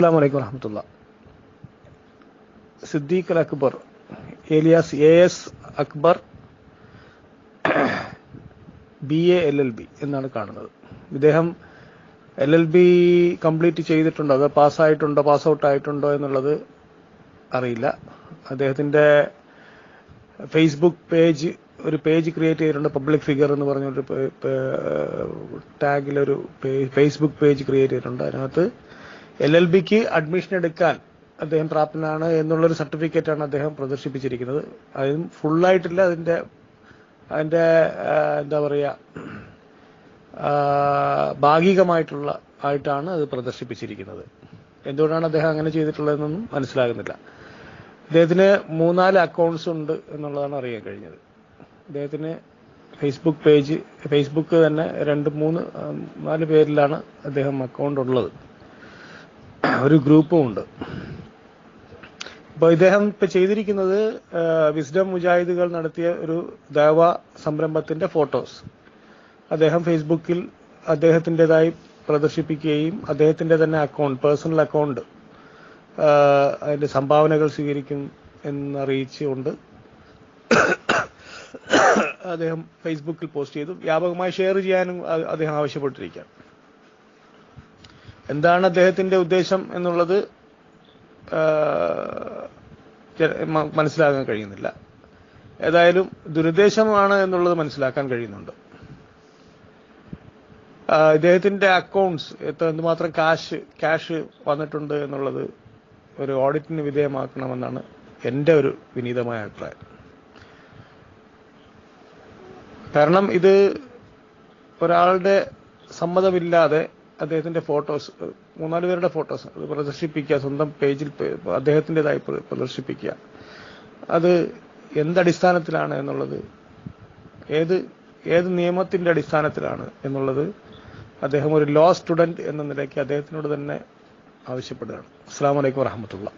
അസ്സാം വലൈക്കും വറഹമത്തുള്ള. Siddique Al Akbar Elias A S Akbar B A L L B എന്നാണ് കാണുന്നത്. ഇദ്ദേഹം എൽ എൽ ബി കംപ്ലീറ്റ് ചെയ്തിട്ടുണ്ടോ? അത് പാസ്സായിട്ടുണ്ടോ? പാസ് ഔട്ട് ആയിട്ടുണ്ടോ എന്നുള്ളത് അറിയില്ല. അദ്ദേഹത്തിന്റെ ഫേസ്ബുക്ക് പേജ് ഒരു പേജ് ക്രിയേറ്റ് ചെയ്തിട്ടുണ്ട് പബ്ലിക് ഫിഗർ എന്ന് പറഞ്ഞൊരു ടാഗിലൊരു ഫേസ്ബുക്ക് പേജ് ക്രിയേറ്റ് ചെയ്തിട്ടുണ്ട്. അതിനകത്ത് എൽ എൽ ബിക്ക് അഡ്മിഷൻ എടുക്കാൻ അദ്ദേഹം പ്രാപ്തനാണ് എന്നുള്ളൊരു സർട്ടിഫിക്കറ്റ് ആണ് അദ്ദേഹം പ്രദർശിപ്പിച്ചിരിക്കുന്നത്. അതും ഫുള്ളായിട്ടില്ല അതിന്റെ അതിന്റെ എന്താ പറയുക ഭാഗികമായിട്ടുള്ള ആയിട്ടാണ് അത് പ്രദർശിപ്പിച്ചിരിക്കുന്നത്. എന്തുകൊണ്ടാണ് അദ്ദേഹം അങ്ങനെ ചെയ്തിട്ടുള്ളതെന്നൊന്നും മനസ്സിലാകുന്നില്ല. അദ്ദേഹത്തിന് മൂന്നാൽ അക്കൗണ്ട്സ് ഉണ്ട് എന്നുള്ളതാണ് അറിയാൻ കഴിഞ്ഞത്. അദ്ദേഹത്തിന് ഫേസ്ബുക്ക് പേജ് ഫേസ്ബുക്ക് തന്നെ രണ്ട് മൂന്ന് നാല് പേരിലാണ് അദ്ദേഹം അക്കൗണ്ട് ഉള്ളത്. ഒരു ഗ്രൂപ്പും ഉണ്ട്. അപ്പോൾ ഇദ്ദേഹം ഇപ്പൊ ചെയ്തിരിക്കുന്നത് വിസ്ഡം മുജാഹിദുകൾ നടത്തിയ ഒരു ദേവ സംരംഭത്തിന്റെ ഫോട്ടോസ്. അദ്ദേഹം ഫേസ്ബുക്കിൽ അദ്ദേഹത്തിന്റെതായി പ്രദർശിപ്പിക്കുകയും അദ്ദേഹത്തിന്റെ തന്നെ അക്കൗണ്ട് പേഴ്സണൽ അക്കൗണ്ട് അതിന്റെ സംഭാവനകൾ സ്വീകരിക്കും എന്നറിയിച്ചുകൊണ്ട് അദ്ദേഹം ഫേസ്ബുക്കിൽ പോസ്റ്റ് ചെയ്തു. വ്യാപകമായി ഷെയർ ചെയ്യാനും അദ്ദേഹം ആവശ്യപ്പെട്ടിരിക്കുകയാണ്. എന്താണ് അദ്ദേഹത്തിന്റെ ഉദ്ദേശം എന്നുള്ളത് മനസ്സിലാക്കാൻ കഴിയുന്നില്ല. ഏതായാലും ദുരുദ്ദേശമാണ് എന്നുള്ളത് മനസ്സിലാക്കാൻ കഴിയുന്നുണ്ട്. ഇദ്ദേഹത്തിന്റെ അക്കൗണ്ട്സ് എത്ര എന്തുമാത്രം കാശ് ക്യാഷ് വന്നിട്ടുണ്ട് എന്നുള്ളത് ഒരു ഓഡിറ്റിന് വിധേയമാക്കണമെന്നാണ് എന്റെ ഒരു വിനീതമായ അഭിപ്രായം. കാരണം ഇത് ഒരാളുടെ സമ്മതമില്ലാതെ അദ്ദേഹത്തിന്റെ ഫോട്ടോസ് മൂന്നാൽ പേരുടെ ഫോട്ടോസ് അത് പ്രദർശിപ്പിക്കുക സ്വന്തം പേജിൽ അദ്ദേഹത്തിന്റെതായി പ്രദർശിപ്പിക്കുക. അത് എന്തടിസ്ഥാനത്തിലാണ് എന്നുള്ളത് ഏത് ഏത് നിയമത്തിന്റെ അടിസ്ഥാനത്തിലാണ് എന്നുള്ളത് അദ്ദേഹം ഒരു ലോ സ്റ്റുഡന്റ് എന്ന നിലയ്ക്ക് അദ്ദേഹത്തിനോട് തന്നെ ആവശ്യപ്പെടുകയാണ്. അസ്സാം വലൈക്കും വറഹമത്തുള്ള.